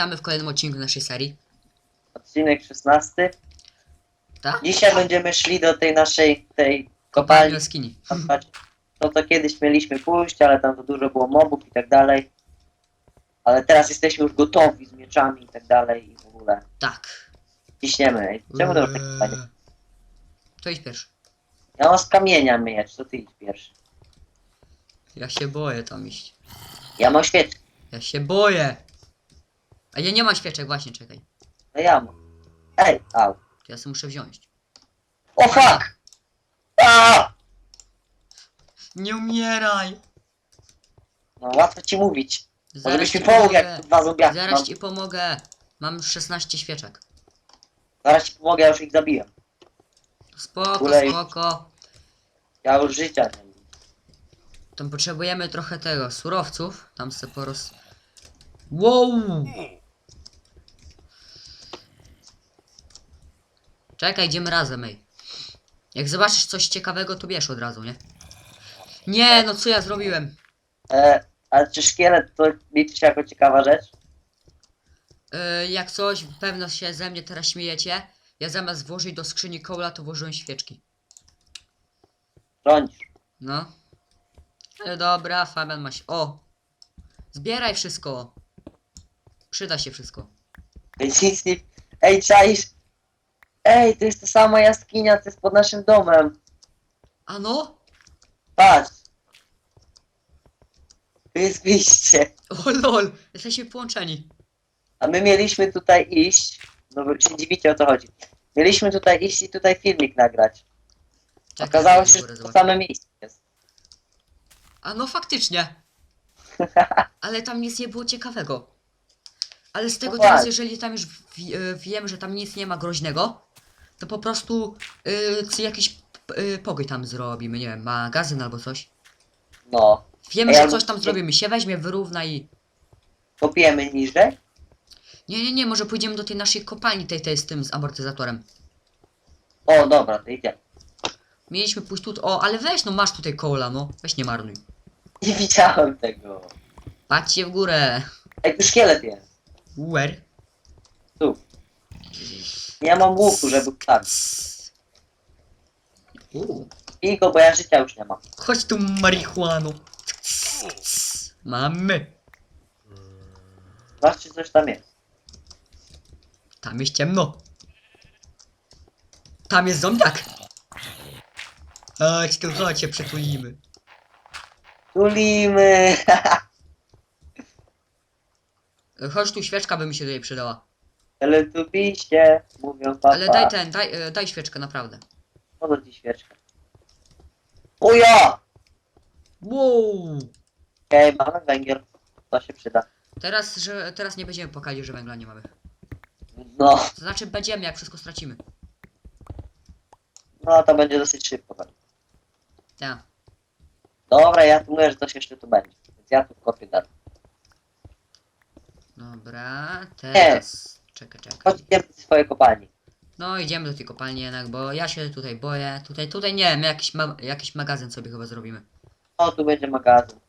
Witamy w kolejnym odcinku naszej serii. Odcinek 16. Tak? Dzisiaj będziemy szli do tej naszej tej Kopalni jaskini. Kopać. No to kiedyś mieliśmy pójść, ale tam za dużo było mobów i tak dalej. Ale teraz jesteśmy już gotowi z mieczami i tak dalej i w ogóle. Tak. Ciśniemy. Ej, Czemu to już tak fajnie? Eee, To idź pierwszy. Ja mam z kamienia miecz, to ty idź pierwszy. Ja się boję tam iść. Ja mam świeczkę. Ja się boję. A ja nie mam świeczek, właśnie, czekaj. No ja mam. Ej, au. To ja sobie muszę wziąć. O fuck! Nie umieraj! No łatwo ci mówić. Może Zaraz byś ci mi pomógł pomogę. jak dwa zombiaki Zaraz mam. ci pomogę. Mam już 16 świeczek. Zaraz ci pomogę, ja już ich zabiłem. Spoko, Ulej. spoko. Ja już życia nie mam. Potrzebujemy trochę tego, surowców. Tam se poros... Wow! Czekaj, idziemy razem, ej. Jak zobaczysz coś ciekawego, to bierz od razu, nie? Nie, no co ja zrobiłem? E, ale czy szkielet to liczy się jako ciekawa rzecz? Yy, jak coś, pewno się ze mnie teraz śmiejecie. Ja zamiast włożyć do skrzyni kołla, to włożyłem świeczki. Rządzisz. No. Ale dobra, Fabian ma się... O! Zbieraj wszystko. Przyda się wszystko. Ej, nic nie... Ej, czaisz? Ej, to jest ta sama jaskinia, co jest pod naszym domem. A no? Patrz. Tu jest wyjście. O lol, jesteśmy połączeni. A my mieliśmy tutaj iść. No wy się dziwicie o co chodzi. Mieliśmy tutaj iść i tutaj filmik nagrać. Czekaj, Okazało na się, że to zobaczę. same miejsce jest. A no faktycznie. Ale tam nic nie było ciekawego. Ale z tego No teraz, tak. jeżeli tam już wi- e, wiem, że tam nic nie ma groźnego, to po prostu y, c- jakiś y, pokój tam zrobimy, nie wiem, magazyn albo coś. No. Wiemy, Ej, że albo- coś tam zrobimy, się weźmie, wyrówna i... Kopiemy niżej. Nie, nie, nie, może pójdziemy do tej naszej kopalni, tej, tej z tym, z amortyzatorem. O, dobra, to idziemy. Mieliśmy pójść tu, o, ale weź, no masz tutaj kola, no. Weź nie marnuj. Nie widziałem tego. Patrzcie w górę. Ej, tu szkielet jest. Where? Tu. Nie mam łuku, żeby wstawić. Uuu. Pij go, bo ja życia już nie mam. Chodź tu, marihuano. Mamy. Zobacz, czy coś tam jest. Tam jest ciemno. Tam jest zombiak. Chodź tu, chodź się przytulimy. Tulimy. Chodź tu, świeczka by mi się tutaj przydała. Ale tu piście, mówią papa. Ale daj ten, daj, e, daj świeczkę, naprawdę. Po co ci świeczka? Ujo! Wow. Okej, mamy węgiel. To się przyda. Teraz, że, teraz nie będziemy pokazać, że węgla nie mamy. No, To znaczy będziemy, jak wszystko stracimy. no to będzie dosyć szybko. pewnie. Tak. Dobra, ja tu mówię, że coś jeszcze tu będzie. Więc ja tu kopię dalej. Dobra, teraz... Czekaj, czekaj. Chodź, idziemy do swojej kopalni. No idziemy do tej kopalni jednak, bo ja się tutaj boję. Tutaj, tutaj nie wiem, jakiś, ma jakiś magazyn sobie chyba zrobimy. O, tu będzie magazyn.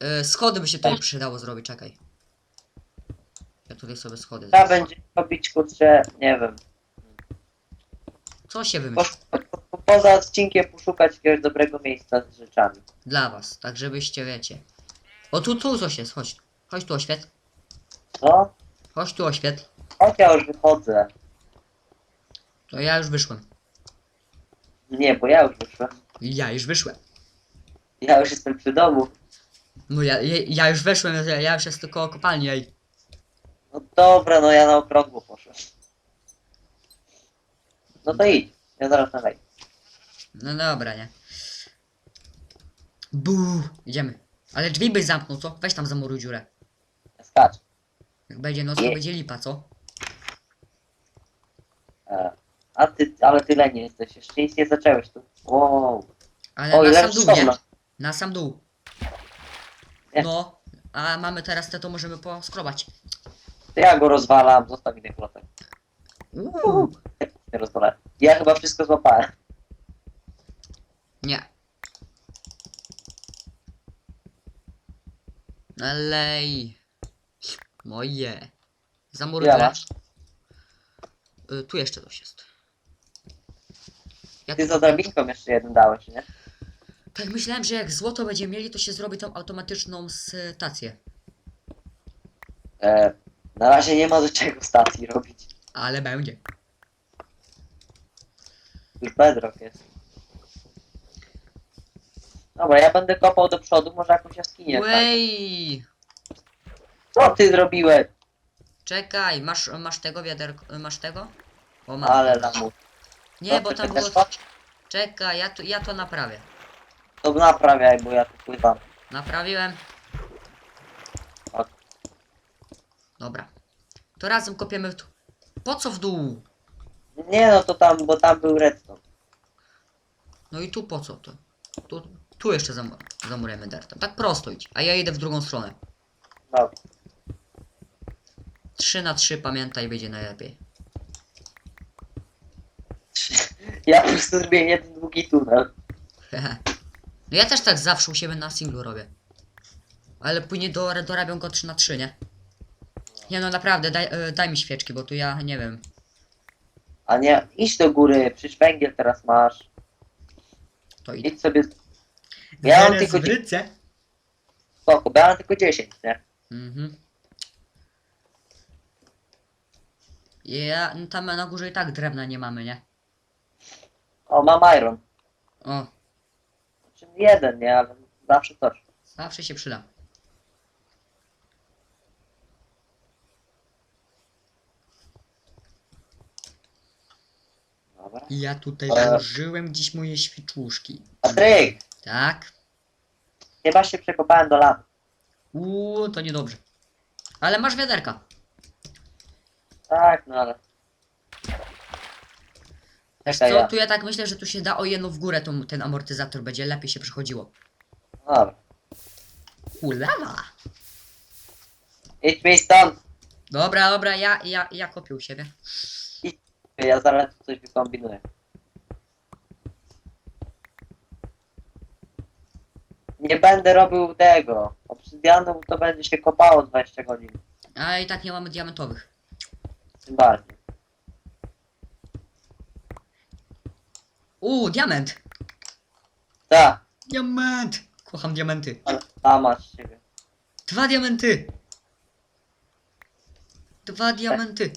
Yy, schody by się tutaj przydało zrobić, czekaj. Ja tutaj sobie schody Trzeba zrobię. będzie robić, kurczę, nie wiem. Co się wymyśli? Po, po, poza odcinkiem poszukać jakiegoś dobrego miejsca z rzeczami. Dla was, tak żebyście wiecie. O tu, tu coś jest, chodź. Chodź tu oświetl. Co? Chodź tu oświetl. Chodź, ja już wychodzę. To ja już wyszłem. Nie, bo ja już wyszłem. Ja już wyszłem. Ja już jestem przy domu. No ja, ja, ja już weszłem, ja, ja już jestem tylko kopalni, ej. No dobra, no ja na okrągło poszłem. No to idź. Ja zaraz wejdę. No dobra, nie. Buu, idziemy. Ale drzwi byś zamknął, co? Weź tam zamuruj dziurę. Skacz. Jak będzie noc, to Nie. będzie lipa, co? E, a ty, ale tyle nie jesteś. Jeszcze nic nie zacząłeś tu. Wow. Ale O, na ile sam dół, nie? sztowna. Na sam dół. Nie. No, a mamy teraz te, to możemy poskrobać. To ja go rozwalam. Zostaw klotek. Uuu. Nie rozwalę. Ja chyba wszystko złapałem. Nie. Alej. Moje. Za Ile murkę. masz? Y, tu jeszcze coś jest. Ja Ty za drabinką jeszcze jeden dałeś, nie? tak myślałem, że jak złoto będziemy mieli, to się zrobi tą automatyczną stację. E, na razie nie ma do czego stacji robić. Ale będzie. Już bedrock jest. Dobra, ja będę kopał do przodu, może jakąś jaskinię. Wej! Co ty zrobiłeś? Czekaj, masz, masz tego wiaderko, masz tego? O, mam. Ale lamu. Nie, bo tam było... Czekaj, ja to, ja to naprawię. to naprawiaj, bo ja tu pływam. Naprawiłem. Ok. Dobra. To razem kopiemy w dół. Po co w dół? Nie no, to tam, bo tam był redstone. No i tu po co to? Tu, tu jeszcze zam zamurujemy dertem. Tak prosto idź. A ja idę w drugą stronę. Dobra. 3 na 3 pamiętaj, będzie najlepiej. Ja po prostu zrobię jeden długi tunel. Hehe. no ja też tak zawsze u siebie na singlu robię. Ale później do, dorabiam go 3 na 3 nie? Nie no naprawdę, daj, e, daj mi świeczki, bo tu ja nie wiem. A nie, idź do góry, przecież węgiel teraz masz. To idę. Idź sobie Ja mam Zaraz tylko wrócę. spoko, bo ja mam tylko 10, nie? Mhm. Ja, no tam na górze i tak drewna nie mamy, nie? O, mam iron. O, Znaczy jeden, nie, ale zawsze coś. zawsze się przyda. Dobra. I ja tutaj E. włożyłem dziś moje świeczuszki. Patryk, Tak? chyba się przekopałem do lawy. Uuu, to niedobrze. Ale masz wiaderka. Tak, no ale... Wiesz co, ja. tu ja tak myślę, że tu się da o jedno w górę tą, ten amortyzator będzie lepiej się przechodziło. Dobra. Ulala! Idź mi stąd. Dobra, dobra, ja, ja, ja kopię u siebie. Ja zaraz coś wykombinuję. Nie będę robił tego. Obsydianu to będzie się kopało 20 godzin. A i tak nie mamy diamentowych. Tym bardziej. Uuu, diament! Tak, Diament! Kocham diamenty. tam masz siebie. Dwa diamenty! Dwa diamenty!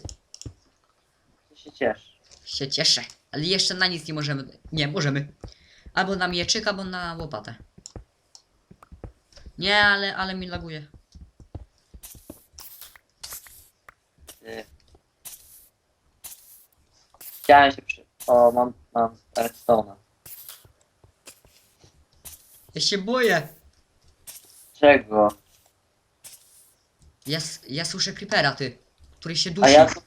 Ty się ciesz. Się cieszę. Ale jeszcze na nic nie możemy. Nie, możemy. Albo na mieczyk, albo na łopatę. Nie, ale, ale mi laguje. Ty. Chciałem się przy... O, mam, mam redstone'a. Ja się boję. Czego? Ja, s- ja słyszę creepera, ty. Który się A dusi. ja tu...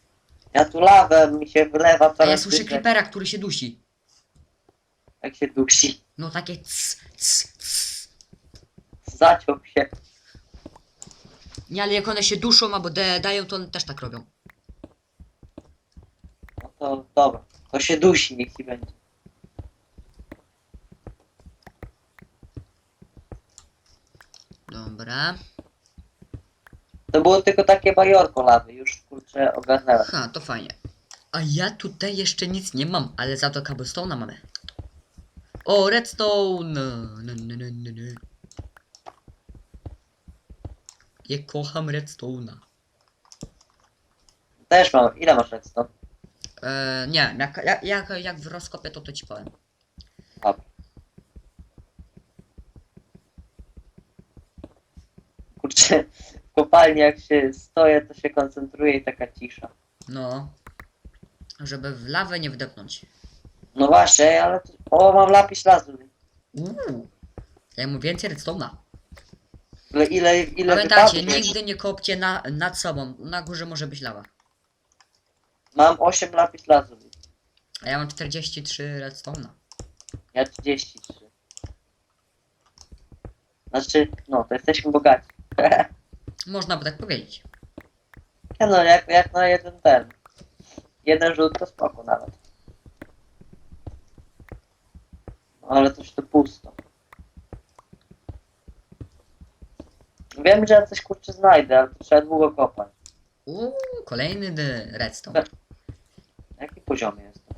Ja tu lawę mi się wylewa A ja coraz słyszę wyżej, creepera, który się dusi. Jak się dusi. No takie cs, cs, cs. Zaciął się. Nie, ale jak one się duszą albo de, dają, to one też tak robią. No to dobra. To się dusi, niech ci będzie. Dobra. To było tylko takie bajorko lawy, już kurczę ogarnęłem. Ha, to fajnie. A ja tutaj jeszcze nic nie mam, ale za to cobblestone'a mamy. O, redstone! No, no, no, no, no. Ja kocham redstone'a. Też mam. Ile masz redstone? E, nie, jak, jak, jak, jak w rozkopie to to ci powiem. Dobra. Kurczę, w kopalni jak się stoję, to się koncentruję i taka cisza. No. Żeby w lawę nie wdepnąć. No właśnie, ale... to- O, mam lapis lazuli. Uuu. Ja mu więcej redstone'a. Ile, ile, ile Pamiętajcie, wypadów nigdy nie kopcie na, nad sobą. Na górze może być lawa. Mam 8 lapis lazuli. A ja mam 43 redstone'a. Ja 33. Znaczy, no, to jesteśmy bogaci. Można by tak powiedzieć. Ja no, jak, jak na jeden ten. Jeden rzut to spoko nawet. No, ale coś to pusto. Wiem, że ja coś kurczę znajdę, ale to trzeba długo kopać. Uuu, kolejny de- redstone. Na jakim poziomie jest to?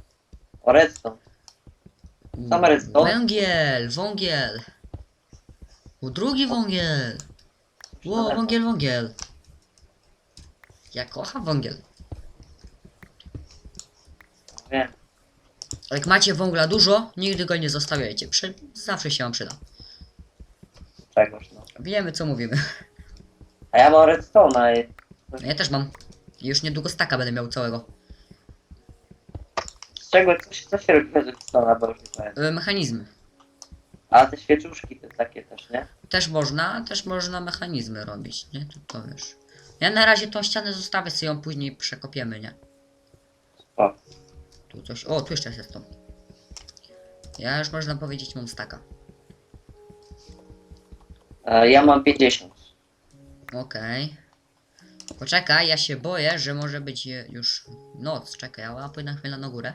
O, redstone. Same redstone? Węgiel, wągiel. U drugi wągiel. Ło, wągiel, wągiel. Ja kocham wągiel. Wiem. Jak macie węgla dużo, nigdy go nie zostawiajcie. Przy... Zawsze się wam przyda. Czegoś, no. Wiemy co mówimy. A ja mam redstone'a i... Ja też mam. Już niedługo staka będę miał całego. Z czego, co się, co się robi bez redstone'a, bo już nie pamiętam. Mechanizmy. A te świeczuszki to takie też, nie? Też można, też można mechanizmy robić, nie? To, to wiesz. Ja na razie tą ścianę zostawię sobie ją później przekopiemy, nie? O, Tu coś. O, tu jeszcze jest to. Ja już można powiedzieć mam staka. e, ja mam 50. Okej. Poczekaj, ja się boję, że może być e, już noc. Czekaj, ja pójdę chwilę na górę.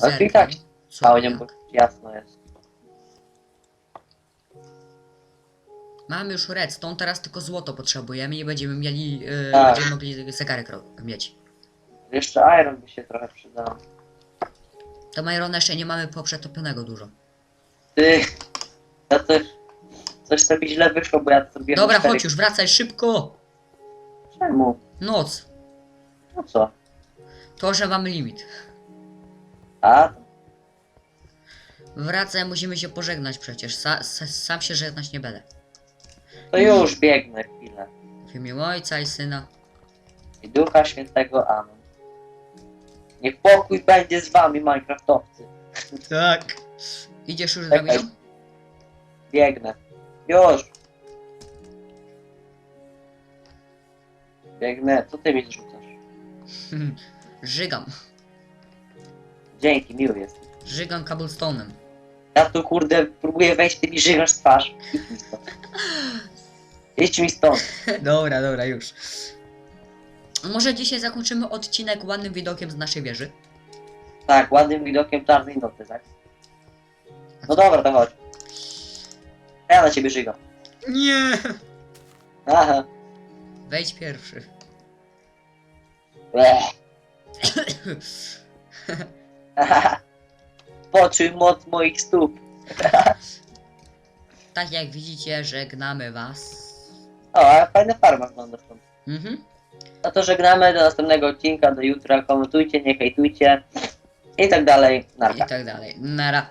To i tak jak? bo jasno jest. Mamy już redstone, teraz tylko złoto potrzebujemy i będziemy mieli, e, Tak. będziemy mogli zegarek ro- mieć. Jeszcze iron by się trochę przydał. To Majrona jeszcze nie mamy poprzetopionego dużo. Ty, ja też... Coś sobie źle wyszło, bo ja zrobiłem Dobra, cztery- chodź już, wracaj szybko! Czemu? Noc. No co? To, że mamy limit. A? Wracaj, musimy się pożegnać przecież. Sa, sa, sam się żegnać nie będę. To już biegnę chwilę. W imię Ojca i Syna. I Ducha Świętego, amen. Niech pokój będzie z wami, Minecraftowcy. Tak. Idziesz już Czekaj. drabiną? Biegnę. Już. Biegnę. Co ty mi zrzucasz? Żygam. Dzięki, miły jest. Żygam cobblestone'em. Ja tu kurde próbuję wejść, ty mi żygasz twarz. Idź mi stąd. Idź mi stąd. dobra, dobra, już. Może dzisiaj zakończymy odcinek ładnym widokiem z naszej wieży? Tak, ładnym widokiem czarnej nocy, tak? No dobra, to chodź. Ja na ciebie żygam. Nie! Aha. Wejdź pierwszy. Bleh. Poczuj moc moich stóp. tak jak widzicie, żegnamy was. O, ale fajna farma wygląda stąd. Mhm. No to żegnamy do następnego odcinka, do jutra. Komentujcie, nie hejtujcie. I tak dalej. I Narka. tak dalej. Nara.